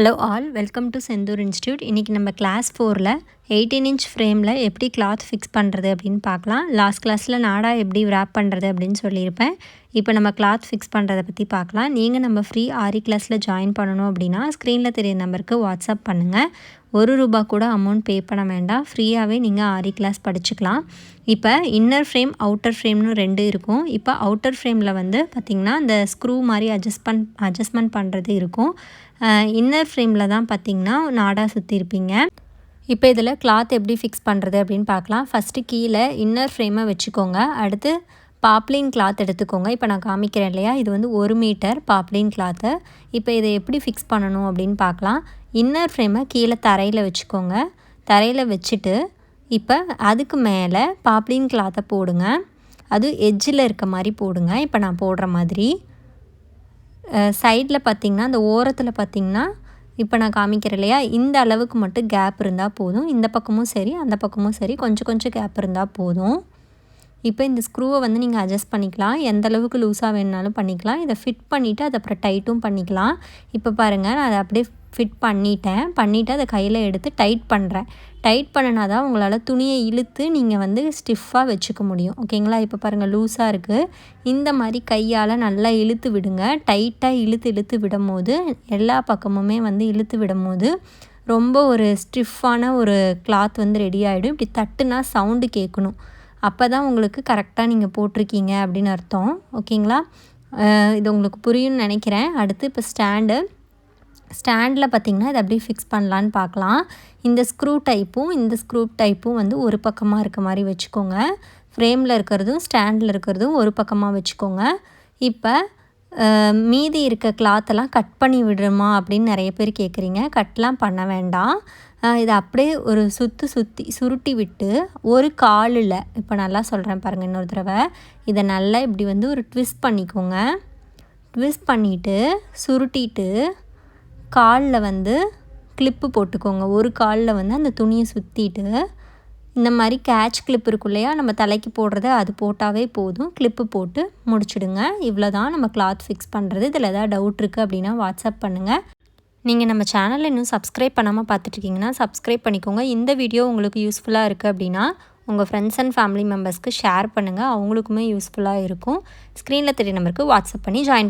Hello all welcome to Senthur institute இன்றைக்கி நம்ம class ஃபோரில் எயிட்டீன் இன்ச் ஃப்ரேமில் எப்படி கிளாத் ஃபிக்ஸ் பண்ணுறது அப்படின்னு பார்க்கலாம். லாஸ்ட் கிளாஸில் நாடா எப்படி ரேப் பண்ணுறது அப்படின்னு சொல்லியிருப்பேன். இப்போ நம்ம கிளாத் ஃபிக்ஸ் பண்ணுறதை பற்றி பார்க்கலாம். நீங்கள் நம்ம ஃப்ரீ ஆரி கிளாஸில் ஜாயின் பண்ணணும் அப்படின்னா ஸ்க்ரீனில் தெரிய நம்பருக்கு வாட்ஸ்அப் பண்ணுங்கள் ஒரு ரூபா கூட அமௌண்ட் பே பண்ண வேண்டாம். ஃப்ரீயாகவே நீங்கள் ஆரி கிளாஸ் படிச்சுக்கலாம். இப்போ இன்னர் ஃப்ரேம் அவுட்டர் ஃப்ரேம்னு ரெண்டு இருக்கும். இப்போ அவுட்டர் ஃப்ரேமில் வந்து பார்த்திங்கன்னா இந்த ஸ்க்ரூ மாதிரி அட்ஜஸ்ட் பண் அட்ஜஸ்ட்மெண்ட் பண்ணுறது இருக்கும். இன்னர் ஃப்ரேமில் தான் பார்த்திங்கன்னா நாடாக சுற்றிருப்பீங்க இப்போ இதில் கிளாத் எப்படி ஃபிக்ஸ் பண்ணுறது அப்படின்னு பார்க்கலாம். ஃபஸ்ட்டு கீழே இன்னர் ஃப்ரேமை வச்சுக்கோங்க. அடுத்து பாப்ளின் கிளாத் எடுத்துக்கோங்க. இப்போ நான் காமிக்கிறேன் இல்லையா? இது வந்து ஒரு மீட்டர் பாப்ளின் கிளாத்து இப்போ இதை எப்படி ஃபிக்ஸ் பண்ணணும் அப்படின்னு பார்க்கலாம். இன்னர் ஃப்ரேமை கீழே தரையில் வச்சுக்கோங்க. தரையில் வச்சுட்டு இப்போ அதுக்கு மேலே பாப்ளின் கிளாத்தை போடுங்க. அது எட்ஜில் இருக்க மாதிரி போடுங்க. இப்போ நான் போடுற மாதிரி. சைடில் பார்த்திங்கன்னா அந்த ஓரத்தில் பார்த்திங்கன்னா இப்போ நான் காமிக்கிறேன் இல்லையா? இந்த அளவுக்கு மட்டும் கேப் இருந்தால் போதும். இந்த பக்கமும் சரி அந்த பக்கமும் சரி கொஞ்சம் கொஞ்சம் கேப் இருந்தால் போதும். இப்போ இந்த ஸ்க்ரூவை வந்து நீங்கள் அட்ஜஸ்ட் பண்ணிக்கலாம். எந்த அளவுக்கு லூஸாக வேணுனாலும் பண்ணிக்கலாம். இதை ஃபிட் பண்ணிவிட்டு அதை அப்புறம் டைட்டும் பண்ணிக்கலாம். இப்போ பாருங்கள் நான் அதை அப்படியே ஃபிட் பண்ணிட்டேன். பண்ணிவிட்டு அதை கையில் எடுத்து டைட் பண்ணுறேன் டைட் பண்ணினா தான் உங்களால் துணியை இழுத்து நீங்கள் வந்து ஸ்டிஃபாக வச்சுக்க முடியும். ஓகேங்களா? இப்போ பாருங்கள் லூஸாக இருக்குது இந்த மாதிரி கையால் நல்லா இழுத்து விடுங்க. டைட்டாக இழுத்து இழுத்து விடும் போது எல்லா பக்கமுமே வந்து இழுத்து விடும் போது ரொம்ப ஒரு ஸ்டிஃபான ஒரு கிளாத் வந்து ரெடி ஆகிடும் இப்படி தட்டுனா சவுண்டு கேட்கணும். அப்போ தான் உங்களுக்கு கரெக்டாக நீங்கள் போட்டிருக்கீங்க அப்படின்னு அர்த்தம். ஓகேங்களா? இது உங்களுக்கு புரியும்னு நினைக்கிறேன். அடுத்து இப்போ ஸ்டாண்டு. ஸ்டாண்டில் பார்த்திங்கன்னா இதை அப்படியே ஃபிக்ஸ் பண்ணலான்னு பார்க்கலாம் இந்த ஸ்க்ரூ டைப்பும் இந்த ஸ்க்ரூ டைப்பும் வந்து ஒரு பக்கமாக இருக்க மாதிரி வச்சுக்கோங்க. ஃப்ரேமில் இருக்கிறதும் ஸ்டாண்டில் இருக்கிறதும் ஒரு பக்கமாக வச்சுக்கோங்க. இப்போ மீதி இருக்க கிளாத்தெல்லாம் கட் பண்ணி விடுமா அப்படின்னு நிறைய பேர் கேட்குறீங்க கட்லாம் பண்ண வேண்டாம். இதை அப்படியே ஒரு சுற்று சுற்றி சுருட்டி விட்டு ஒரு காலில் இப்போ நல்லா சொல்கிறேன் பாருங்கள் இன்னொரு தடவை. இதை நல்லா இப்படி வந்து ஒரு ட்விஸ்ட் பண்ணிக்கோங்க. ட்விஸ்ட் பண்ணிவிட்டு சுருட்டிட்டு காலில் வந்து கிளிப்பு போட்டுக்கோங்க. ஒரு காலில் வந்து அந்த துணியை சுற்றிட்டு இந்த மாதிரி கேட்ச் கிளிப் இருக்கும் இல்லையா நம்ம தலைக்கு போடுறது அது போட்டாவே போதும். கிளிப்பு போட்டு முடிச்சுடுங்க. இவ்வளோ தான் நம்ம கிளாத் ஃபிக்ஸ் பண்ணுறது இதில் எதாவது டவுட் இருக்குது அப்படின்னா வாட்ஸ்அப் பண்ணுங்கள் நீங்கள் நம்ம சேனலில் இன்னும் சப்ஸ்கிரைப் பண்ணாமல் பார்த்துட்ருக்கீங்கன்னா சப்ஸ்கிரைப் பண்ணிக்கோங்க. இந்த வீடியோ உங்களுக்கு யூஸ்ஃபுல்லாக இருக்குது அப்படின்னா உங்கள் ஃப்ரெண்ட்ஸ் அண்ட் ஃபேமிலி மெம்பர்ஸ்க்கு ஷேர் பண்ணுங்கள் அவங்களுக்குமே யூஸ்ஃபுல்லாக இருக்கும். ஸ்க்ரீனில் தெரிய நம்பருக்கு வாட்ஸ்அப் பண்ணி ஜாயின்